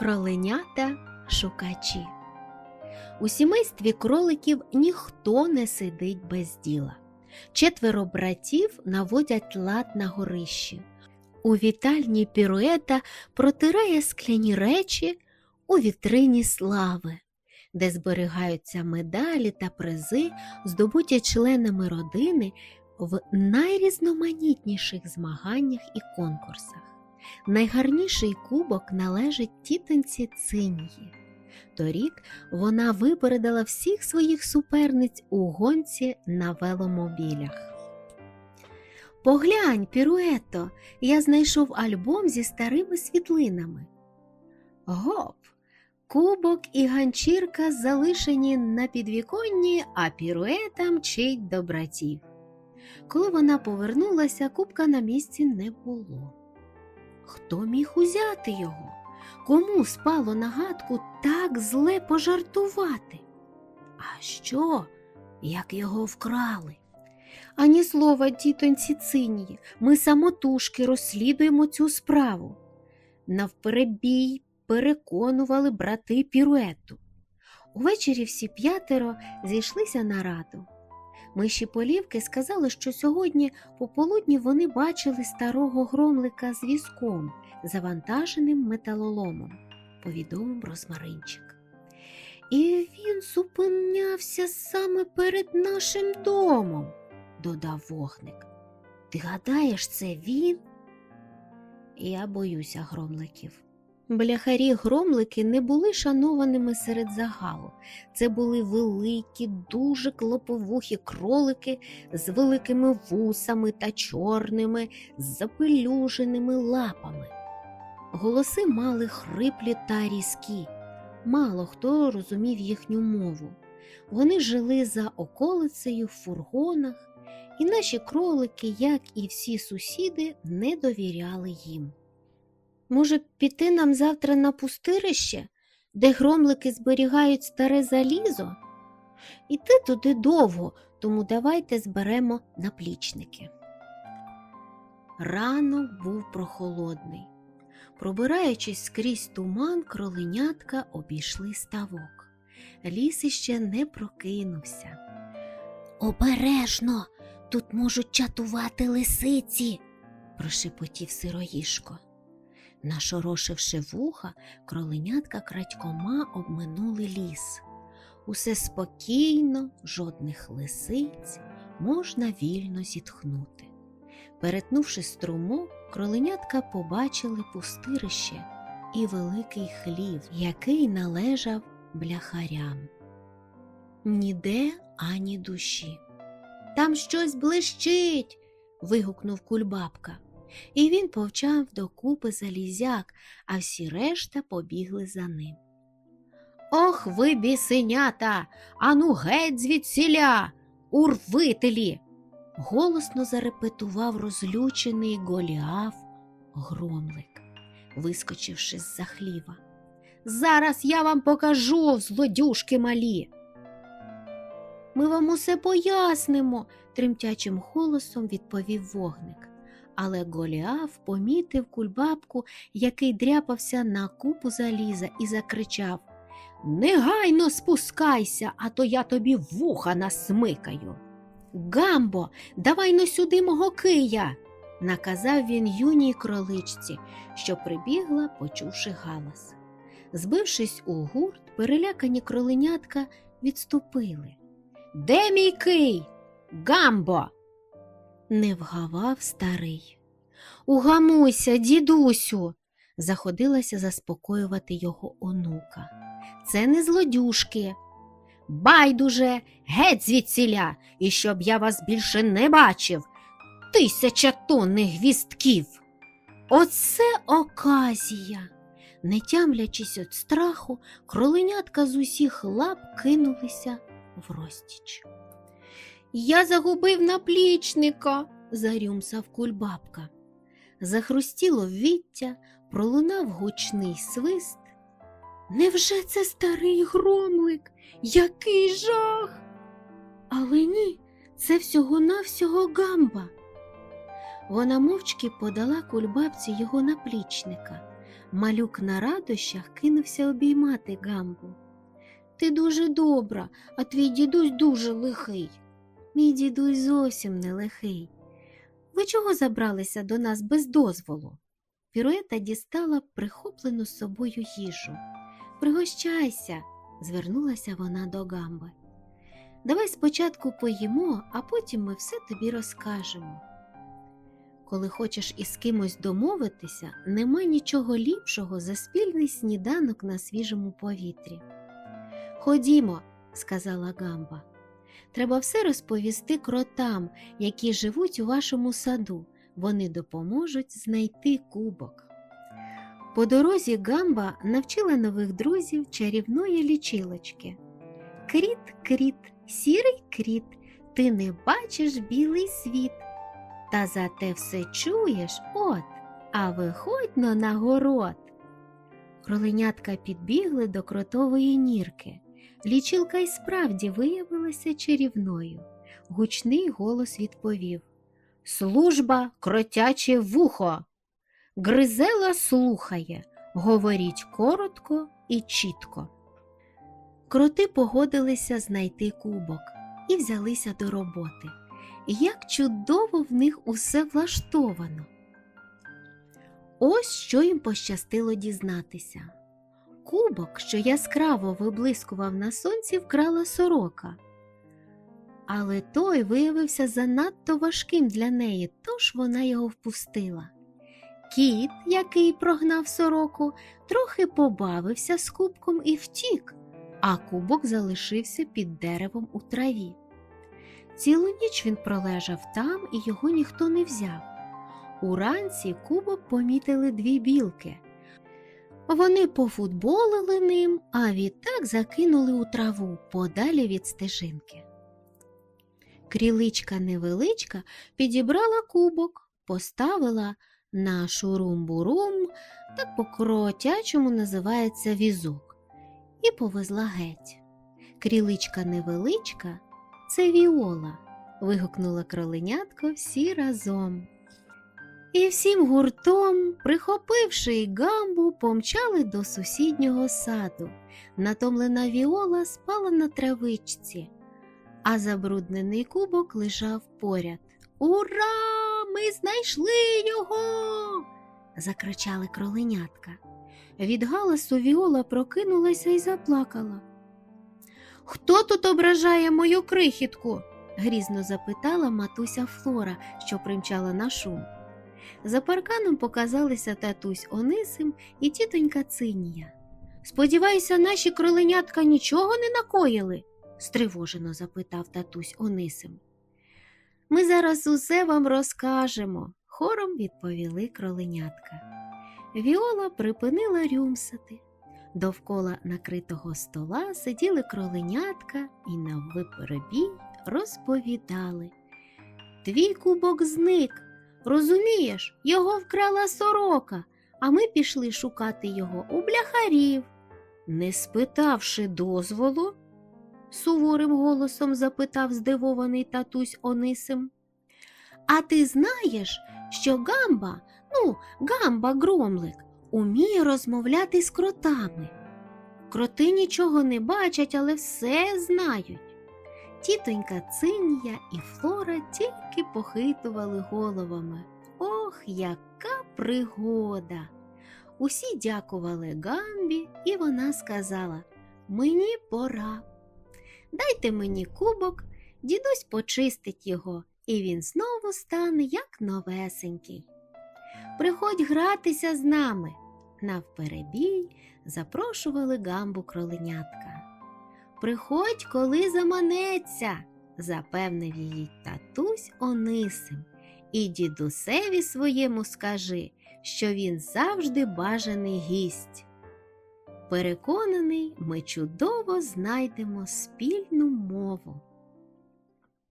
Кроленята шукачі. У сімействі кроликів ніхто не сидить без діла. Четверо братів наводять лад на горищі. У вітальні піруета протирає скляні речі у вітрині слави, де зберігаються медалі та призи, здобуті членами родини в найрізноманітніших змаганнях і конкурсах. Найгарніший кубок належить тітоньці Цинії. Торік вона випередила всіх своїх суперниць у гонці на веломобілях. Поглянь, Піруето, я знайшов альбом зі старими світлинами. Гоп! Кубок і ганчірка залишені на підвіконні, а піруета мчить до братів. Коли вона повернулася, кубка на місці не було. Хто міг узяти його? Кому спало на гадку так зле пожартувати? А що, як його вкрали? Ані слова, тітоньці Цинії, ми самотужки розслідуємо цю справу. Навперебій переконували брати піруету. Увечері всі п'ятеро зійшлися на раду. Миші полівки сказали, що сьогодні пополудні вони бачили старого громлика з візком, завантаженим металоломом, повідомив розмаринчик. І він зупинявся саме перед нашим домом, додав вогник. Ти гадаєш, це він? Я боюся громликів. Бляхарі-громлики не були шанованими серед загалу. Це були великі, дуже клоповухі кролики з великими вусами та чорними, запелюженими лапами. Голоси мали хриплі та різкі. Мало хто розумів їхню мову. Вони жили за околицею в фургонах, і наші кролики, як і всі сусіди, не довіряли їм. Може, піти нам завтра на пустирище, де громлики зберігають старе залізо? Іти туди довго, тому давайте зберемо наплічники. Ранок був прохолодний. Пробираючись скрізь туман, кроленятка обійшли ставок. Ліс іще не прокинувся. Обережно, тут можуть чатувати лисиці, прошепотів сироїшко. Нашорошивши вуха, кроленятка крадькома обминули ліс. Усе спокійно, жодних лисиць, можна вільно зітхнути. Перетнувши струмок, кроленятка побачили пустирище і великий хлів, який належав бляхарям. Ніде ані душі. Там щось блищить. вигукнув кульбабка. І він повчав до купи залізяк, а всі решта побігли за ним. Ох ви, бісенята, ану геть звідсіля, урвителі. голосно зарепетував розлючений Голіаф громлик, вискочивши з-за хліва. Зараз я вам покажу, злодюшки малі. Ми вам усе пояснимо, тремтячим голосом відповів вогник. Але Голіаф помітив кульбабку, який дряпався на купу заліза, і закричав Негайно спускайся, а то я тобі вуха насмикаю. Гамбо, давай но сюди мого кия, наказав він юній кроличці, що прибігла, почувши галас. Збившись у гурт, перелякані кроленятка відступили. Де мій кий? Гамбо? Не вгавав старий. Угамуйся, дідусю, заходилася заспокоювати його онука. Це не злодюшки. Байдуже, геть звідсіля, і щоб я вас більше не бачив. Тисяча тонних гвістків. Оце оказія. Не тямлячись від страху, кроленятка з усіх лап кинулися в розтіч. Я загубив наплічника, зарюмсав кульбабка. Захрустіло віття, пролунав гучний свист. Невже це старий громлик? Який жах? Але ні, це всього-навсього гамба. Вона мовчки подала кульбабці його наплічника, Малюк на радощах кинувся обіймати гамбу. Ти дуже добра, а твій дідусь дуже лихий. Мій дідусь зовсім не лихий. Ви чого забралися до нас без дозволу? Піруета дістала прихоплену собою їжу. Пригощайся, звернулася вона до гамби. Давай спочатку поїмо, а потім ми все тобі розкажемо. Коли хочеш із кимось домовитися, нема нічого ліпшого за спільний сніданок на свіжому повітрі. Ходімо, сказала Гамба. Треба все розповісти кротам, які живуть у вашому саду. Вони допоможуть знайти кубок. По дорозі Гамба навчила нових друзів чарівної лічилочки. Кріт, кріт, сірий кріт, ти не бачиш білий світ. Та зате все чуєш от, а виходь на город. Кроленятка підбігли до кротової нірки. Лічилка й справді виявилася чарівною. Гучний голос відповів Служба кротяче вухо. Гризела слухає, говоріть коротко і чітко. Кроти погодилися знайти кубок і взялися до роботи. Як чудово в них усе влаштовано. Ось що їм пощастило дізнатися. Кубок, що яскраво виблискував на сонці, вкрала сорока. Але той виявився занадто важким для неї, тож вона його впустила. Кіт, який прогнав сороку, трохи побавився з кубком і втік, а кубок залишився під деревом у траві. Цілу ніч він пролежав там і його ніхто не взяв. Уранці кубок помітили дві білки. Вони пофутболили ним, а відтак закинули у траву подалі від стежинки. Кріличка невеличка підібрала кубок, поставила на шурум-бурум, так по кротячому називається візок, і повезла геть. Кріличка невеличка це віола, вигукнула кроленятко всі разом. І всім гуртом, прихопивши й гамбу, помчали до сусіднього саду. Натомлена віола спала на травичці, а забруднений кубок лежав поряд. Ура! Ми знайшли його! закричали кроленятка. Від галасу Віола прокинулася і заплакала. Хто тут ображає мою крихітку? грізно запитала матуся Флора, що примчала на шум. За парканом показалися татусь Онисим і тітонька Цинія. Сподіваюся, наші кроленятка нічого не накоїли? стривожено запитав татусь Онисим. Ми зараз усе вам розкажемо, хором відповіли кроленятка. Віола припинила рюмсати. Довкола накритого стола сиділи кроленятка і на виперебій розповідали. Твій кубок зник. Розумієш, його вкрала сорока, а ми пішли шукати його у бляхарів. Не спитавши дозволу, суворим голосом запитав здивований татусь Онисим. А ти знаєш, що гамба, ну, гамба громлик, уміє розмовляти з кротами. Кроти нічого не бачать, але все знають. Тітонька Цинія і Флора тільки похитували головами. Ох, яка пригода! Усі дякували Гамбі, і вона сказала Мені пора. Дайте мені кубок, дідусь почистить його, і він знову стане як новесенький. Приходь гратися з нами. Навперебій запрошували гамбу кроленятка. Приходь, коли заманеться, запевнив її татусь Онисим, і дідусеві своєму скажи, що він завжди бажаний гість. Переконаний, ми чудово знайдемо спільну мову.